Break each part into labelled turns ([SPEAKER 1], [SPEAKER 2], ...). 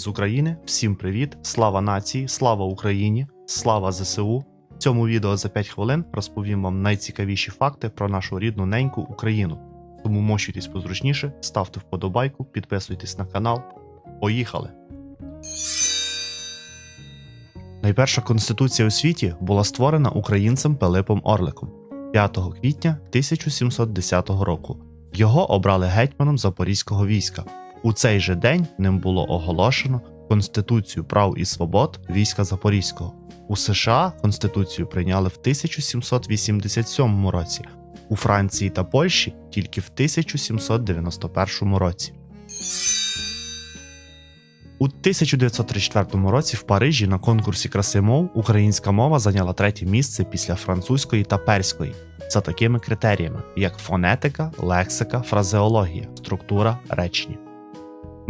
[SPEAKER 1] З України всім привіт! Слава нації, слава Україні, слава ЗСУ. В цьому відео за 5 хвилин розповім вам найцікавіші факти про нашу рідну неньку Україну. Тому мощуйтесь позручніше, ставте вподобайку, підписуйтесь на канал. Поїхали! Найперша конституція у світі була створена українцем Пилипом Орликом 5 квітня 1710 року. Його обрали гетьманом Запорізького війська. У цей же день ним було оголошено Конституцію прав і свобод війська Запорізького. У США Конституцію прийняли в 1787 році, у Франції та Польщі тільки в 1791 році. У 1934 році в Парижі на конкурсі краси мов українська мова зайняла третє місце після французької та перської за такими критеріями, як фонетика, лексика, фразеологія, структура речення.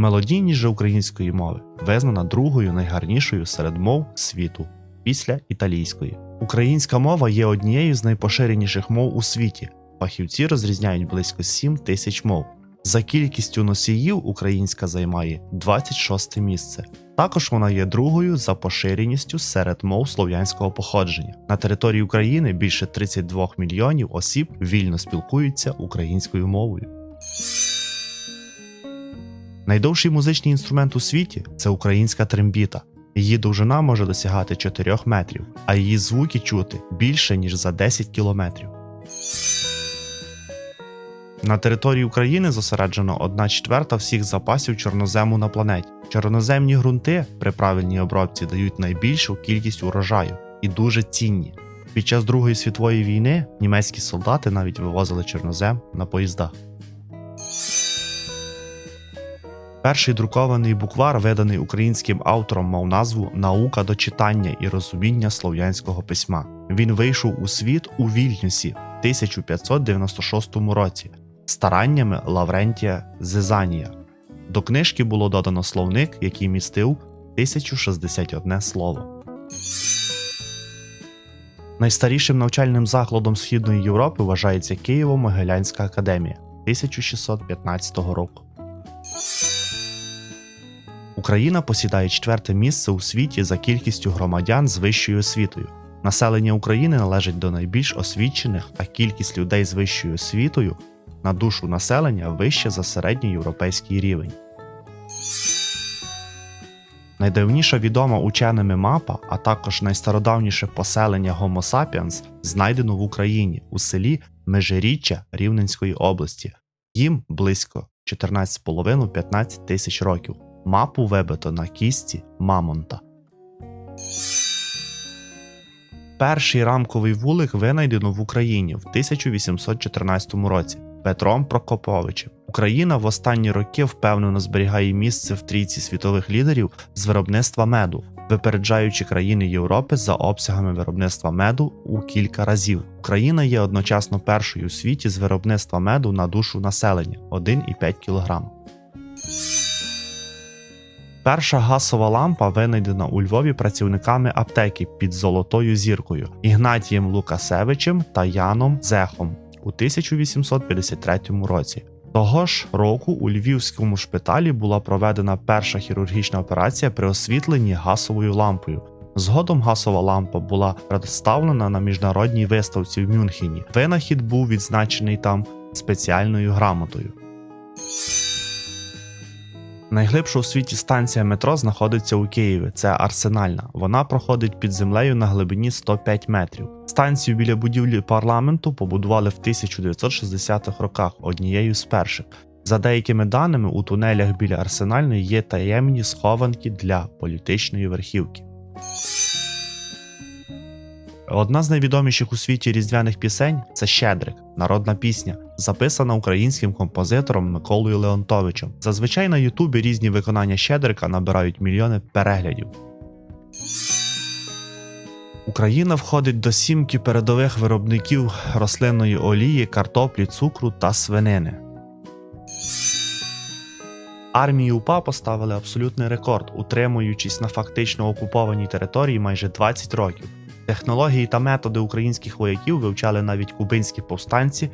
[SPEAKER 1] Мелодійність же української мови визнана другою найгарнішою серед мов світу після італійської. Українська мова є однією з найпоширеніших мов у світі. Фахівці розрізняють близько 7 тисяч мов. За кількістю носіїв українська займає 26 місце. Також вона є другою за поширеністю серед мов слов'янського походження. На території України більше 32 мільйонів осіб вільно спілкуються українською мовою. Найдовший музичний інструмент у світі це українська трембіта. Її довжина може досягати 4 метрів, а її звуки чути більше ніж за 10 кілометрів. На території України зосереджено 1 четверта всіх запасів чорнозему на планеті. Чорноземні ґрунти при правильній обробці дають найбільшу кількість урожаю і дуже цінні. Під час Другої світової війни німецькі солдати навіть вивозили чорнозем на поїздах. Перший друкований буквар, виданий українським автором, мав назву Наука до читання і розуміння слов'янського письма. Він вийшов у світ у Вільнюсі в 1596 році стараннями Лаврентія Зизанія. До книжки було додано словник, який містив 1061 слово. Найстарішим навчальним закладом Східної Європи вважається Києво-Могилянська академія 1615 року. Україна посідає четверте місце у світі за кількістю громадян з вищою освітою. Населення України належить до найбільш освічених, а кількість людей з вищою освітою на душу населення вище за середньоєвропейський рівень. Найдавніша відома ученими мапа, а також найстародавніше поселення Homo sapiens знайдено в Україні у селі Межиріччя Рівненської області. Їм близько 14,5-15 тисяч років. Мапу вибито на кісті Мамонта. Перший рамковий вулик винайдено в Україні в 1814 році Петром Прокоповичем. Україна в останні роки впевнено зберігає місце в трійці світових лідерів з виробництва меду, випереджаючи країни Європи за обсягами виробництва меду у кілька разів. Україна є одночасно першою у світі з виробництва меду на душу населення 1,5 кг. Перша гасова лампа винайдена у Львові працівниками аптеки під Золотою зіркою Ігнатієм Лукасевичем та Яном Зехом у 1853 році. Того ж року у Львівському шпиталі була проведена перша хірургічна операція при освітленні гасовою лампою. Згодом гасова лампа була представлена на міжнародній виставці в Мюнхені. Винахід був відзначений там спеціальною грамотою. Найглибша у світі станція метро знаходиться у Києві. Це Арсенальна. Вона проходить під землею на глибині 105 метрів. Станцію біля будівлі парламенту побудували в 1960-х роках однією з перших. За деякими даними, у тунелях біля Арсенальної є таємні схованки для політичної верхівки. Одна з найвідоміших у світі різдвяних пісень це Щедрик, народна пісня, записана українським композитором Миколою Леонтовичем. Зазвичай на Ютубі різні виконання Щедрика набирають мільйони переглядів. Україна входить до сімки передових виробників рослинної олії, картоплі, цукру та свинини. Армії УПА поставили абсолютний рекорд, утримуючись на фактично окупованій території майже 20 років. Технології та методи українських вояків вивчали навіть кубинські повстанці